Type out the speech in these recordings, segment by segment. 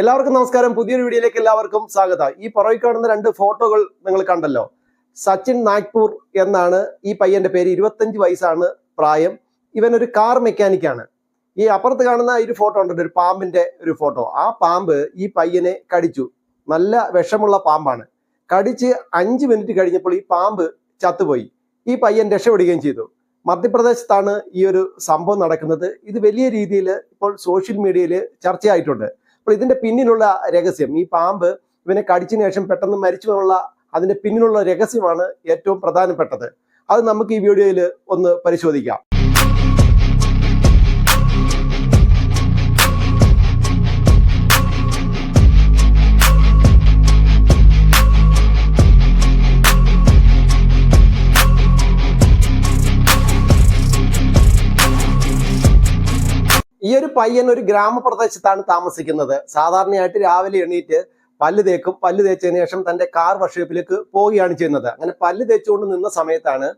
എല്ലാവർക്കും നമസ്കാരം. പുതിയൊരു വീഡിയോയിലേക്ക് എല്ലാവർക്കും സ്വാഗതം. ഈ പുറകിൽ കാണുന്ന രണ്ട് ഫോട്ടോകൾ നിങ്ങൾ കണ്ടല്ലോ. സച്ചിൻ നാഗ്പൂർ എന്നാണ് ഈ പയ്യന്റെ പേര്. ഇരുപത്തഞ്ച് വയസ്സാണ് പ്രായം. ഇവൻ ഒരു കാർ മെക്കാനിക്കാണ് ഈ അപ്പുറത്ത് കാണുന്ന ഒരു ഫോട്ടോ ഉണ്ടല്ലോ ഒരു പാമ്പിന്റെ ഒരു ഫോട്ടോ. ആ പാമ്പ് ഈ പയ്യനെ കടിച്ചു. നല്ല വിഷമുള്ള പാമ്പാണ്. കടിച്ച് അഞ്ച് മിനിറ്റ് കഴിഞ്ഞപ്പോൾ ഈ പാമ്പ് ചത്തുപോയി. ഈ പയ്യൻ രക്ഷപ്പെടുകയും ചെയ്തു. മധ്യപ്രദേശത്താണ് ഈ ഒരു സംഭവം നടക്കുന്നത്. ഇത് വലിയ രീതിയിൽ ഇപ്പോൾ സോഷ്യൽ മീഡിയയിൽ ചർച്ചയായിട്ടുണ്ട്. അപ്പോൾ ഇതിന്റെ പിന്നിലുള്ള രഹസ്യം ഈ പാമ്പ് ഇവനെ കടിച്ചതിന് ശേഷം പെട്ടെന്ന് മരിച്ചു എന്നുള്ള അതിന്റെ പിന്നിലുള്ള രഹസ്യമാണ് ഏറ്റവും പ്രധാനപ്പെട്ടത്. അത് നമുക്ക് ഈ വീഡിയോയിൽ ഒന്ന് പരിശോധിക്കാം. പയ്യൻ ഒരു ഗ്രാമപ്രദേശത്താണ് താമസിക്കുന്നത്. സാധാരണയായിട്ട് രാവിലെ എണീറ്റ് പല്ല് തേക്കും പല്ല് തേച്ചതിന് ശേഷം തന്റെ കാർ വർക്ക്ഷോപ്പിലേക്ക് പോവുകയാണ് ചെയ്യുന്നത്. അങ്ങനെ പല്ല് തേച്ചുകൊണ്ട് നിന്ന സമയത്താണ്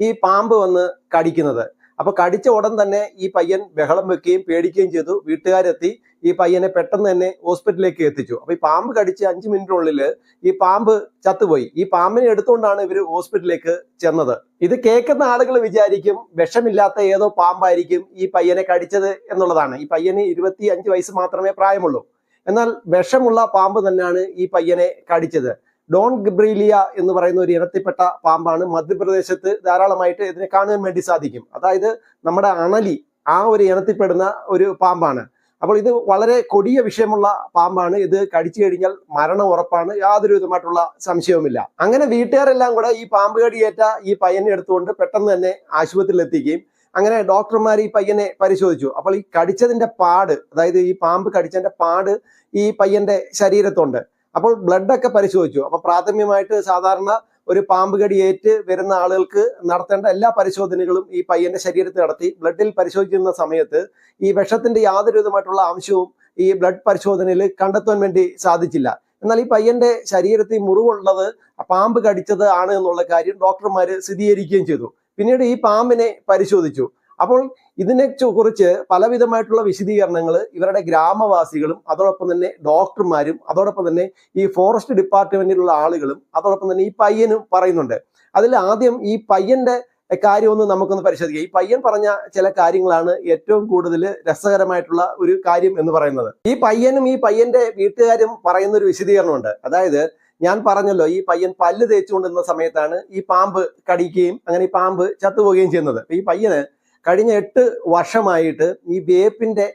ഈ പാമ്പ് വന്ന് കടിക്കുന്നത്. അപ്പൊ കടിച്ച ഉടൻ തന്നെ ഈ പയ്യൻ ബഹളം വെക്കുകയും പേടിക്കുകയും ചെയ്തു. വീട്ടുകാരെത്തി ഈ പയ്യനെ പെട്ടെന്ന് തന്നെ ഹോസ്പിറ്റലിലേക്ക് എത്തിച്ചു. അപ്പൊ ഈ പാമ്പ് കടിച്ച് അഞ്ച് മിനിറ്റിനുള്ളിൽ ഈ പാമ്പ് ചത്തുപോയി. ഈ പാമ്പിനെ എടുത്തുകൊണ്ടാണ് ഇവർ ഹോസ്പിറ്റലിലേക്ക് ചെന്നത്. ഇത് കേൾക്കുന്ന ആളുകൾ വിചാരിക്കും വിഷമില്ലാത്ത ഏതോ പാമ്പായിരിക്കും ഈ പയ്യനെ കടിച്ചത് എന്നുള്ളതാണ്. ഈ പയ്യന് ഇരുപത്തി അഞ്ച് വയസ്സ് മാത്രമേ പ്രായമുള്ളൂ. എന്നാൽ വിഷമുള്ള പാമ്പ് തന്നെയാണ് ഈ പയ്യനെ കടിച്ചത്. ഡോൺ ഗബ്രീലിയ എന്ന് പറയുന്ന ഒരു ഇനത്തിൽപ്പെട്ട പാമ്പാണ്. മധ്യപ്രദേശത്ത് ധാരാളമായിട്ട് ഇതിനെ കാണാൻ വേണ്ടി സാധിക്കും. അതായത് നമ്മുടെ അണലി ആ ഒരു ഇനത്തിൽപ്പെടുന്ന ഒരു പാമ്പാണ്. അപ്പോൾ ഇത് വളരെ കൊടിയ വിഷയമുള്ള പാമ്പാണ്. ഇത് കടിച്ചു കഴിഞ്ഞാൽ മരണം ഉറപ്പാണ്. യാതൊരു വിധമായിട്ടുള്ള സംശയവുമില്ല. അങ്ങനെ വീട്ടുകാരെല്ലാം കൂടെ ഈ പാമ്പ് കടിയേറ്റ ഈ പയ്യനെ എടുത്തുകൊണ്ട് പെട്ടെന്ന് തന്നെ ആശുപത്രിയിൽ എത്തിക്കുകയും അങ്ങനെ ഡോക്ടർമാർ ഈ പയ്യനെ പരിശോധിച്ചു. അപ്പോൾ ഈ കടിച്ചതിന്റെ പാട് അതായത് ഈ പാമ്പ് കടിച്ചതിന്റെ പാട് ഈ പയ്യന്റെ ശരീരത്തുണ്ട്. അപ്പോൾ ബ്ലഡ് ഒക്കെ പരിശോധിച്ചു. അപ്പോൾ പ്രാഥമികമായിട്ട് സാധാരണ ഒരു പാമ്പ് കടിയേറ്റ് വരുന്ന ആളുകൾക്ക് നടത്തേണ്ട എല്ലാ പരിശോധനകളും ഈ പയ്യന്റെ ശരീരത്തിൽ നടത്തി. ബ്ലഡിൽ പരിശോധിക്കുന്ന സമയത്ത് ഈ വിഷത്തിന്റെ യാതൊരു വിധമായിട്ടുള്ള അംശവും ഈ ബ്ലഡ് പരിശോധനയിൽ കണ്ടെത്താൻ വേണ്ടി സാധിച്ചില്ല. എന്നാൽ ഈ പയ്യന്റെ ശരീരത്തിൽ മുറിവുള്ളത് പാമ്പ് കടിച്ചത് ആണ് എന്നുള്ള കാര്യം ഡോക്ടർമാർ സ്ഥിരീകരിക്കുകയും ചെയ്തു. പിന്നീട് ഈ പാമ്പിനെ പരിശോധിച്ചു. അപ്പോൾ ഇതിനെ കുറിച്ച് പലവിധമായിട്ടുള്ള വിശദീകരണങ്ങൾ ഇവരുടെ ഗ്രാമവാസികളും അതോടൊപ്പം തന്നെ ഡോക്ടർമാരും അതോടൊപ്പം തന്നെ ഈ ഫോറസ്റ്റ് ഡിപ്പാർട്ട്മെന്റിലുള്ള ആളുകളും അതോടൊപ്പം തന്നെ ഈ പയ്യനും പറയുന്നുണ്ട്. അതിൽ ആദ്യം ഈ പയ്യന്റെ കാര്യം ഒന്ന് നമുക്കൊന്ന് പരിശോധിക്കാം. ഈ പയ്യൻ പറഞ്ഞ ചില കാര്യങ്ങളാണ് ഏറ്റവും കൂടുതൽ രസകരമായിട്ടുള്ള ഒരു കാര്യം എന്ന് പറയുന്നത്. ഈ പയ്യനും ഈ പയ്യന്റെ വീട്ടുകാരും പറയുന്ന ഒരു വിശദീകരണമുണ്ട്. അതായത് ഞാൻ പറഞ്ഞല്ലോ ഈ പയ്യൻ പല്ല് തേച്ചുകൊണ്ടിരുന്ന സമയത്താണ് ഈ പാമ്പ് കടിക്കുകയും അങ്ങനെ ഈ പാമ്പ് ചത്തുപോവുകയും ചെയ്യുന്നത്. ഈ പയ്യന് കഴിഞ്ഞ എട്ട് വർഷമായിട്ട് ഈ വേപ്പിന്റെ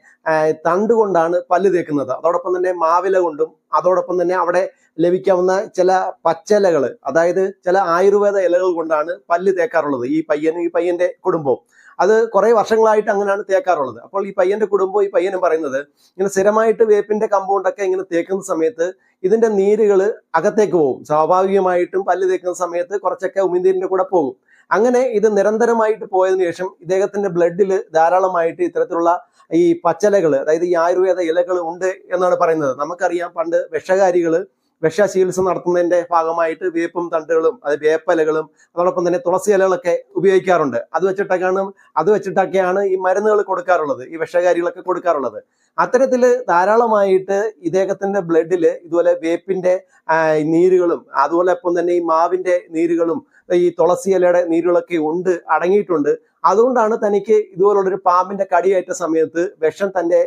തണ്ട് കൊണ്ടാണ് പല്ല് തേക്കുന്നത്. അതോടൊപ്പം തന്നെ മാവില കൊണ്ടും അതോടൊപ്പം തന്നെ അവിടെ ലഭിക്കാവുന്ന ചില പച്ചിലകൾ അതായത് ചില ആയുർവേദ ഇലകൾ കൊണ്ടാണ് പല്ല് തേക്കാറുള്ളത്. ഈ പയ്യനും ഈ പയ്യന്റെ കുടുംബവും. അത് കുറെ വർഷങ്ങളായിട്ട് അങ്ങനെയാണ് തേക്കാറുള്ളത്. അപ്പോൾ ഈ പയ്യന്റെ കുടുംബവും ഈ പയ്യനും പറയുന്നത് ഇങ്ങനെ സ്ഥിരമായിട്ട് വേപ്പിന്റെ കമ്പൗണ്ടൊക്കെ ഇങ്ങനെ തേക്കുന്ന സമയത്ത് ഇതിന്റെ നീരുകൾ അകത്തേക്ക് പോകും. സ്വാഭാവികമായിട്ടും പല്ല് തേക്കുന്ന സമയത്ത് കുറച്ചൊക്കെ ഉമിനീരിന്റെ കൂടെ പോകും. അങ്ങനെ ഇത് നിരന്തരമായിട്ട് പോയതിനു ശേഷം ഇദ്ദേഹത്തിന്റെ ബ്ലഡിൽ ധാരാളമായിട്ട് ഇത്തരത്തിലുള്ള ഈ പച്ചലകൾ അതായത് ഈ ആയുർവേദ ഇലകൾ ഉണ്ട് എന്നാണ് പറയുന്നത്. നമുക്കറിയാം പണ്ട് വിഷകാരികൾ വിഷ ചികിത്സ നടത്തുന്നതിന്റെ ഭാഗമായിട്ട് വേപ്പും തണ്ടുകളും അത് വേപ്പലകളും അതോടൊപ്പം തന്നെ തുളസി ഇലകളൊക്കെ ഉപയോഗിക്കാറുണ്ട്. അത് വെച്ചിട്ടൊക്കെയാണ് അത് വെച്ചിട്ടൊക്കെയാണ് ഈ മരുന്നുകൾ കൊടുക്കാറുള്ളത് ഈ വിഷകാരികളൊക്കെ കൊടുക്കാറുള്ളത്. അത്തരത്തിൽ ധാരാളമായിട്ട് ഇദ്ദേഹത്തിന്റെ ബ്ലഡിൽ ഇതുപോലെ വേപ്പിന്റെ നീരുകളും അതുപോലെ ഒപ്പം തന്നെ ഈ മാവിന്റെ നീരുകളും ഈ തുളസി ഇലയുടെ നീരുകളൊക്കെ ഉണ്ട് അടങ്ങിയിട്ടുണ്ട്. അതുകൊണ്ടാണ് തനിക്ക് ഇതുപോലുള്ളൊരു പാമ്പിന്റെ കടിയേറ്റ സമയത്ത് വിഷം തന്റെ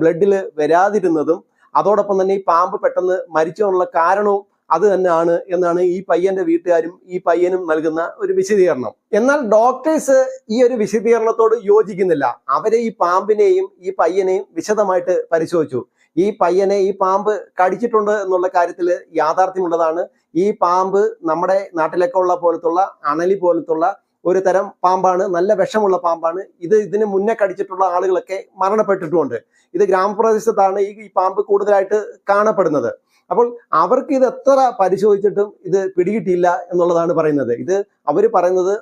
ബ്ലഡിൽ വരാതിരുന്നതും അതോടൊപ്പം തന്നെ ഈ പാമ്പ് പെട്ടെന്ന് മരിച്ചതിനുള്ള കാരണവും അത് തന്നെയാണ് എന്നാണ് ഈ പയ്യന്റെ വീട്ടുകാരും ഈ പയ്യനും നൽകുന്ന ഒരു വിശദീകരണം. എന്നാൽ ഡോക്ടേഴ്സ് ഈ ഒരു വിശദീകരണത്തോട് യോജിക്കുന്നില്ല. അവരെ ഈ പാമ്പിനെയും ഈ പയ്യനെയും വിശദമായിട്ട് പരിശോധിച്ചു. ഈ പയ്യനെ ഈ പാമ്പ് കടിച്ചിട്ടുണ്ട് എന്നുള്ള കാര്യത്തിൽ യാഥാർത്ഥ്യമുള്ളതാണ്. ഈ പാമ്പ് നമ്മുടെ നാട്ടിലൊക്കെ ഉള്ള പോലത്തുള്ള അണലി പോലത്തുള്ള ഒരു തരം പാമ്പാണ് നല്ല വിഷമുള്ള പാമ്പാണ്. ഇത് ഇതിന് മുന്നേ കടിച്ചിട്ടുള്ള ആളുകളൊക്കെ മരണപ്പെട്ടിട്ടുമുണ്ട്. ഇത് ഗ്രാമപ്രദേശത്താണ് ഈ പാമ്പ് കൂടുതലായിട്ട് കാണപ്പെടുന്നത്. അപ്പോൾ അവർക്ക് ഇത് എത്ര പരിശോധിച്ചിട്ടും ഇത് പിടികിട്ടിയില്ല എന്നുള്ളതാണ് പറയുന്നത്. ഇത് അവർ പറയുന്നത്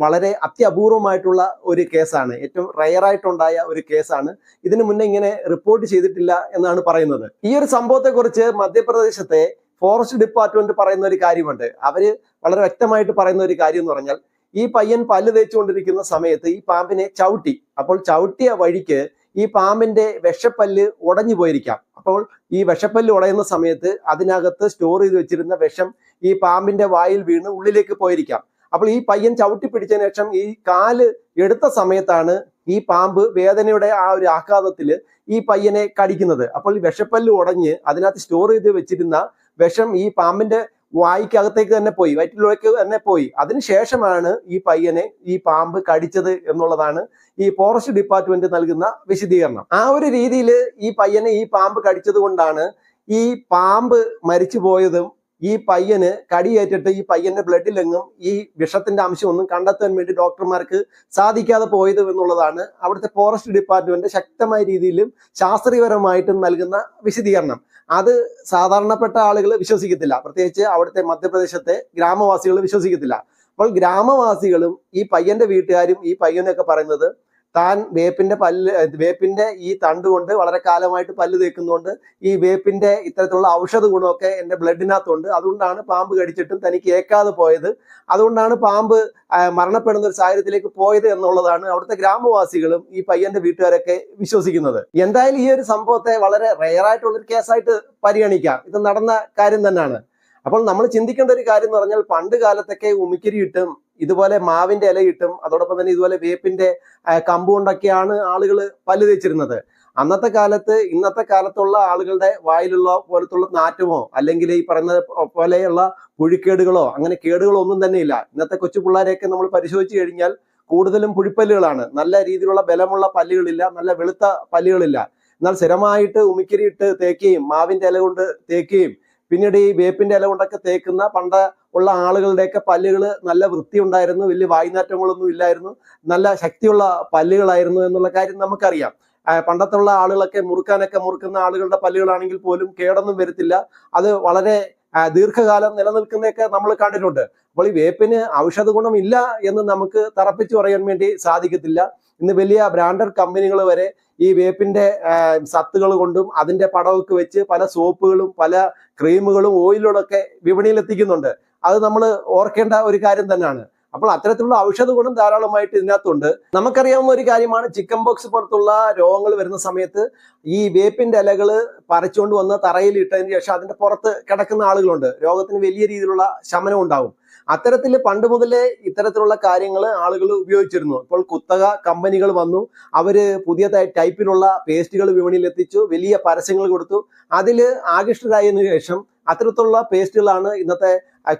വളരെ അത്യപൂർവമായിട്ടുള്ള ഒരു കേസാണ്. ഏറ്റവും റയറായിട്ടുണ്ടായ ഒരു കേസാണ്. ഇതിനു മുന്നേ ഇങ്ങനെ റിപ്പോർട്ട് ചെയ്തിട്ടില്ല എന്നാണ് പറയുന്നത്. ഈ ഒരു സംഭവത്തെക്കുറിച്ച് മധ്യപ്രദേശത്തെ ഫോറസ്റ്റ് ഡിപ്പാർട്ട്മെന്റ് പറയുന്ന ഒരു കാര്യമുണ്ട്. അവർ വളരെ വ്യക്തമായിട്ട് പറയുന്ന ഒരു കാര്യം എന്ന് പറഞ്ഞാൽ ഈ പയ്യൻ പല്ല് തേച്ചുകൊണ്ടിരിക്കുന്ന സമയത്ത് ഈ പാമ്പിനെ ചവിട്ടി. അപ്പോൾ ചവിട്ടിയ വഴിക്ക് ഈ പാമ്പിന്റെ വിഷപ്പല്ല് ഉടഞ്ഞു പോയിരിക്കാം. അപ്പോൾ ഈ വിഷപ്പല്ല് ഉടയുന്ന സമയത്ത് അതിനകത്ത് സ്റ്റോർ ചെയ്ത് വെച്ചിരുന്ന വിഷം ഈ പാമ്പിന്റെ വായിൽ വീണ് ഉള്ളിലേക്ക് പോയിരിക്കാം. അപ്പോൾ ഈ പയ്യൻ ചവിട്ടി പിടിച്ചതിന് ശേഷം ഈ കാൽ എടുത്ത സമയത്താണ് ഈ പാമ്പ് വേദനയുടെ ആ ഒരു ആഘാതത്തിൽ ഈ പയ്യനെ കടിക്കുന്നത്. അപ്പോൾ ഈ വിഷപ്പല്ല് ഉടഞ്ഞ് അതിനകത്ത് സ്റ്റോർ ചെയ്ത് വെച്ചിരുന്ന വിഷം ഈ പാമ്പിന്റെ വായിക്കകത്തേക്ക് തന്നെ പോയി വയറ്റിലേക്ക് തന്നെ പോയി. അതിനുശേഷമാണ് ഈ പയ്യനെ ഈ പാമ്പ് കടിച്ചത് എന്നുള്ളതാണ് ഈ ഫോറസ്റ്റ് ഡിപ്പാർട്ട്മെന്റ് നൽകുന്ന വിശദീകരണം. ആ ഒരു രീതിയിൽ ഈ പയ്യനെ ഈ പാമ്പ് കടിച്ചത് കൊണ്ടാണ് ഈ പാമ്പ് മരിച്ചു പോയതും ഈ പയ്യന് കടിയേറ്റിട്ട് ഈ പയ്യന്റെ ബ്ലഡിലെങ്ങും ഈ വിഷത്തിന്റെ അംശം ഒന്നും കണ്ടെത്താൻ വേണ്ടി ഡോക്ടർമാർക്ക് സാധിക്കാതെ പോയത് എന്നുള്ളതാണ് അവിടുത്തെ ഫോറസ്റ്റ് ഡിപ്പാർട്ട്മെന്റ് ശക്തമായ രീതിയിലും ശാസ്ത്രീയപരമായിട്ടും നൽകുന്ന വിശദീകരണം. അത് സാധാരണപ്പെട്ട ആളുകൾ വിശ്വസിക്കത്തില്ല. പ്രത്യേകിച്ച് അവിടുത്തെ മധ്യപ്രദേശത്തെ ഗ്രാമവാസികൾ വിശ്വസിക്കത്തില്ല. അപ്പോൾ ഗ്രാമവാസികളും ഈ പയ്യന്റെ വീട്ടുകാരും ഈ പയ്യനൊക്കെ പറയുന്നത് താൻ വേപ്പിന്റെ പല്ല് വേപ്പിന്റെ ഈ തണ്ട് കൊണ്ട് വളരെ കാലമായിട്ട് പല്ല് തേക്കുന്നതുകൊണ്ട് ഈ വേപ്പിന്റെ ഇത്തരത്തിലുള്ള ഔഷധ ഗുണമൊക്കെ എന്റെ ബ്ലഡിനകത്തുണ്ട്. അതുകൊണ്ടാണ് പാമ്പ് കടിച്ചിട്ടും തനിക്ക് ഏക്കാതെ പോയത്. അതുകൊണ്ടാണ് പാമ്പ് മരണപ്പെടുന്ന ഒരു സാഹചര്യത്തിലേക്ക് പോയത് എന്നുള്ളതാണ് അവിടുത്തെ ഗ്രാമവാസികളും ഈ പയ്യന്റെ വീട്ടുകാരൊക്കെ വിശ്വസിക്കുന്നത്. എന്തായാലും ഈ ഒരു സംഭവത്തെ വളരെ ഒരു കേസായിട്ട് പരിഗണിക്കാം. ഇത് നടന്ന കാര്യം തന്നെയാണ് അപ്പോൾ നമ്മൾ ചിന്തിക്കേണ്ട ഒരു കാര്യം എന്ന് പറഞ്ഞാൽ പണ്ട് കാലത്തൊക്കെ ഉമിക്കിരി ഇട്ടും ഇതുപോലെ മാവിന്റെ ഇലയിട്ടും അതോടൊപ്പം തന്നെ ഇതുപോലെ വേപ്പിന്റെ കമ്പുകൊണ്ടൊക്കെയാണ് കമ്പ് കൊണ്ടൊക്കെയാണ് ആളുകൾ പല്ല് തേച്ചിരുന്നത്. അന്നത്തെ കാലത്ത് ഇന്നത്തെ കാലത്തുള്ള ആളുകളുടെ വായിലുള്ള പോലത്തുള്ള നാറ്റമോ അല്ലെങ്കിൽ ഈ പറയുന്ന പോലെയുള്ള പുഴിക്കേടുകളോ അങ്ങനെ കേടുകളോ ഒന്നും തന്നെ ഇല്ല. ഇന്നത്തെ കൊച്ചു പിള്ളേരെയൊക്കെ നമ്മൾ പരിശോധിച്ചു കഴിഞ്ഞാൽ കൂടുതലും പുഴിപ്പല്ലുകളാണ്. നല്ല രീതിയിലുള്ള ബലമുള്ള പല്ലുകളില്ല നല്ല വെളുത്ത പല്ലുകളില്ല. എന്നാൽ സ്ഥിരമായിട്ട് ഉമിക്കരിയിട്ട് തേക്കുകയും മാവിന്റെ ഇല കൊണ്ട് തേക്കുകയും പിന്നീട് ഈ വേപ്പിന്റെ ഇല കൊണ്ടൊക്കെ തേക്കുന്ന പണ്ട് ഉള്ള ആളുകളുടെയൊക്കെ പല്ലുകൾ നല്ല വൃത്തി ഉണ്ടായിരുന്നു വലിയ വായുനാറ്റങ്ങളൊന്നും ഇല്ലായിരുന്നു നല്ല ശക്തിയുള്ള പല്ലുകളായിരുന്നു എന്നുള്ള കാര്യം നമുക്കറിയാം. പണ്ടത്തുള്ള ആളുകളൊക്കെ മുറുക്കാനൊക്കെ മുറുക്കുന്ന ആളുകളുടെ പല്ലുകളാണെങ്കിൽ പോലും കേടൊന്നും വരത്തില്ല. അത് വളരെ ദീർഘകാലം നിലനിൽക്കുന്നതൊക്കെ നമ്മൾ കണ്ടിട്ടുണ്ട്. അപ്പോൾ ഈ വേപ്പിന് ഔഷധ ഗുണം ഇല്ല എന്ന് നമുക്ക് തറപ്പിച്ചു പറയാൻ വേണ്ടി സാധിക്കത്തില്ല. ഇന്ന് വലിയ ബ്രാൻഡഡ് കമ്പനികൾ വരെ ഈ വേപ്പിന്റെ സത്തുകൾ കൊണ്ടും അതിന്റെ പടവൊക്കെ വെച്ച് പല സോപ്പുകളും പല ക്രീമുകളും ഓയിലുകളൊക്കെ വിപണിയിൽ എത്തിക്കുന്നുണ്ട് അത് നമ്മൾ ഓർക്കേണ്ട ഒരു കാര്യം തന്നെയാണ്. അപ്പോൾ അത്തരത്തിലുള്ള ഔഷധ ഗുണം ധാരാളമായിട്ട് ഇതിനകത്തുണ്ട്. നമുക്കറിയാവുന്ന ഒരു കാര്യമാണ് ചിക്കൻ ബോക്സ് പുറത്തുള്ള രോഗങ്ങൾ വരുന്ന സമയത്ത് ഈ വേപ്പിന്റെ ഇലകൾ പറിച്ചുകൊണ്ട് വന്ന് തറയിൽ ഇട്ടതിന് ശേഷം അതിന്റെ പുറത്ത് കിടക്കുന്ന ആളുകളുണ്ട്. രോഗത്തിന് വലിയ രീതിയിലുള്ള ശമനം ഉണ്ടാവും. അത്തരത്തിൽ പണ്ട് മുതലേ ഇത്തരത്തിലുള്ള കാര്യങ്ങൾ ആളുകൾ ഉപയോഗിച്ചിരുന്നു. ഇപ്പോൾ കുത്തക കമ്പനികൾ വന്നു. അവർ പുതിയ ടൈപ്പിലുള്ള പേസ്റ്റുകൾ വിപണിയിൽ എത്തിച്ചു വലിയ പരസ്യങ്ങൾ കൊടുത്തു. അതിൽ ആകൃഷ്ടരായതിനു ശേഷം അത്തരത്തിലുള്ള പേസ്റ്റുകളാണ് ഇന്നത്തെ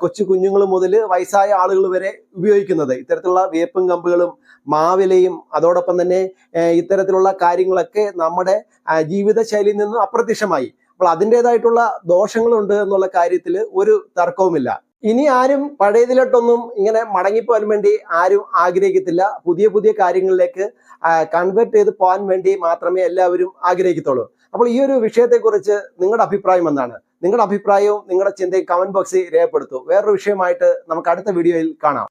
കൊച്ചു കുഞ്ഞുങ്ങൾ മുതൽ വയസ്സായ ആളുകൾ വരെ ഉപയോഗിക്കുന്നത്. ഇത്തരത്തിലുള്ള വേപ്പും കമ്പുകളും മാവിലയും അതോടൊപ്പം തന്നെ ഇത്തരത്തിലുള്ള കാര്യങ്ങളൊക്കെ നമ്മുടെ ജീവിത ജീവിതശൈലിയിൽ നിന്നും അപ്രത്യക്ഷമായി. അപ്പോൾ അതിന്റെതായിട്ടുള്ള ദോഷങ്ങളുണ്ട് എന്നുള്ള കാര്യത്തിൽ ഒരു തർക്കവുമില്ല. ഇനി ആരും പഴയതിലോട്ടൊന്നും ഇങ്ങനെ മടങ്ങിപ്പോകാൻ വേണ്ടി ആരും ആഗ്രഹിക്കത്തില്ല. പുതിയ പുതിയ കാര്യങ്ങളിലേക്ക് കൺവേർട്ട് ചെയ്ത് പോകാൻ വേണ്ടി മാത്രമേ എല്ലാവരും ആഗ്രഹിക്കത്തുള്ളൂ. അപ്പോൾ ഈ ഒരു വിഷയത്തെക്കുറിച്ച് നിങ്ങളുടെ അഭിപ്രായം എന്താണ്? നിങ്ങളുടെ അഭിപ്രായവും നിങ്ങളുടെ ചിന്തയും കമന്റ് ബോക്സിൽ രേഖപ്പെടുത്തൂ. വേറൊരു വിഷയമായിട്ട് നമുക്ക് അടുത്ത വീഡിയോയിൽ കാണാം.